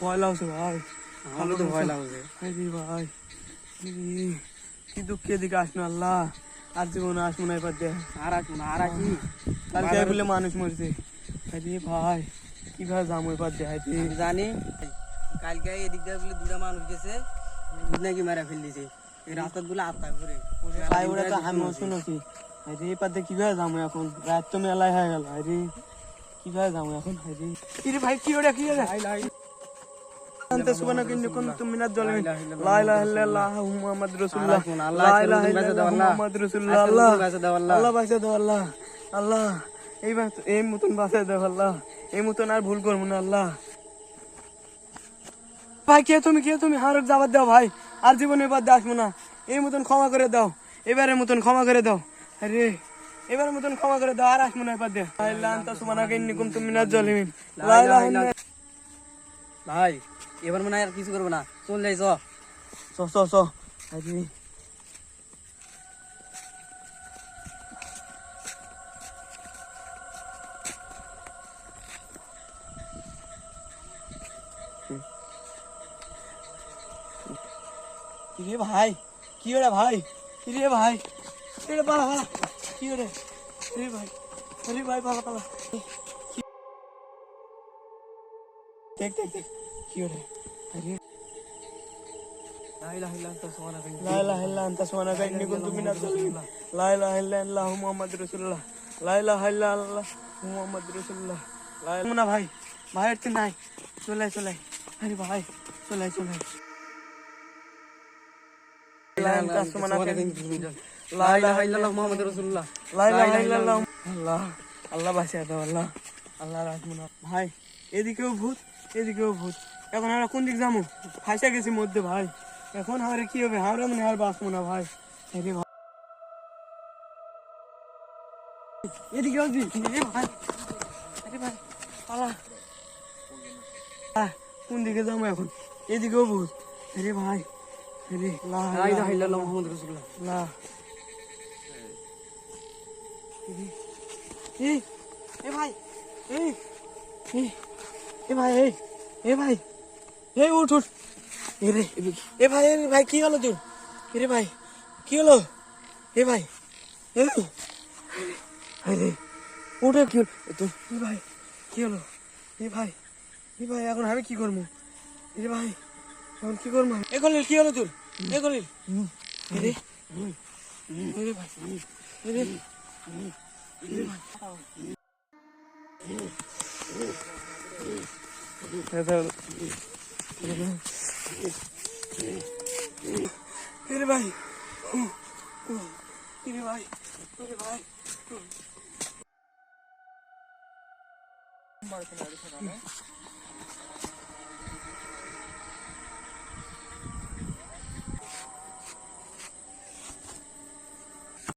ভয় লাগছে ভাই। আমারও তো ভয় লাগছে। ভাই কি দুঃখ এদিকে আসনো আল্লাহ। আর জীবনে আসব না এবার দেখ। আর আসব না আর আসি কালকে বলে মানুষ মরছে। আরে ভাই কীভাবে যাব এবার দেখ আমি জানি। কালকে এদিক দিয়ে বলে দুটা মানুষ গেছে নাকি মেরা ফেল দিছে এই রাস্তারগুলো আত্মায় ঘুরে। ভাই ওরা তো আমিও শুনেছি। আরে এবার দিয়ে কীভাবে যাব এখন? রাত তো মেলায় হয়ে গেল। আরে কীভাবে যাব এখন? আরে ভাই কি ওটা কি ওটা বাঁচা দাও আল্লাহ আল্লাহ এই এই মতন বাঁচা দাও আল্লাহ এই মতন আর ভুল করব না আল্লাহ। ভাই কে তুমি কে তুমি? দাও ভাই। আর জীবনে এবার আসব না। এই মতন ক্ষমা করে দাও। এবারের মতন ক্ষমা করে দাও। আরে এবারের মতন ক্ষমা করে দাও। আর আসব না এবার দিয়ে আল্লাহ আনতা সুবহানাকা ইন্নী কুনতু মিনাজ জালিমিন। লা ইলাহা ইল্লাল্লাহ। ভাই। এবার মনে হয় আর কিছু করব না। চল যাই, চ। চ আরে কিরে ভাই, কি রে ভাই? কিরে ভাই কিরে পালা কি রে? রে ভাই আরে ভাই পালা পালা দেখ দেখ দেখ। কি রে আরে লা ইলাহা ইল্লা আনতা সুবহানাকা ইন্নী لا اله الا انت سبحانك اني كنت من الظالمين لا اله الا الله محمد رسول الله لا اله الا الله محمد رسول الله لا اله না ভাই ভাইয়ের তো নাই চলে চলে আরে ভাই চলে চলে لا انت سبحانك লা ইলাহা ইল্লাল্লাহ মুহাম্মাদুর রাসূলুল্লাহ لا اله الا الله আল্লাহ আল্লাহ বাঁচিয়ে দাও আল্লাহ আল্লাহ রাখবো ভাই এদিকেও ভূত এদিকেও ভূত এখন আমরা কোন দিক যাব? ফাঁসা গেছি মধ্যে ভাই। এখন হারে কি হবে? হারে মনে আর বাঁচবো না ভাই। এদিকে ভাই। আরে ভাই পালা। কোন দিকে যাব এখন? এদিকেও ভূত আরে ভাই আরে লা লা ইলাহা ইল্লাল্লাহ মুহাম্মাদুর রাসূলুল্লাহ। না এ ভাই। এই এই এ ভাই এ ভাই। এই উঠ উঠ। রে এ ভাই এ ভাই কি হলো তোর? এ রে ভাই, কি হলো? এ ভাই আরে, উঠে কি হলো? এ ভাই, কি হলো? এ ভাই এ ভাই, এখন আমি কি করব? এ রে ভাই, এখন কি করব এ করলিল কি হলো তোর? এ করলিল রে রে ভাই এ রে এ রে ভাই? এরে ভাই? এরে ভাই? ভাই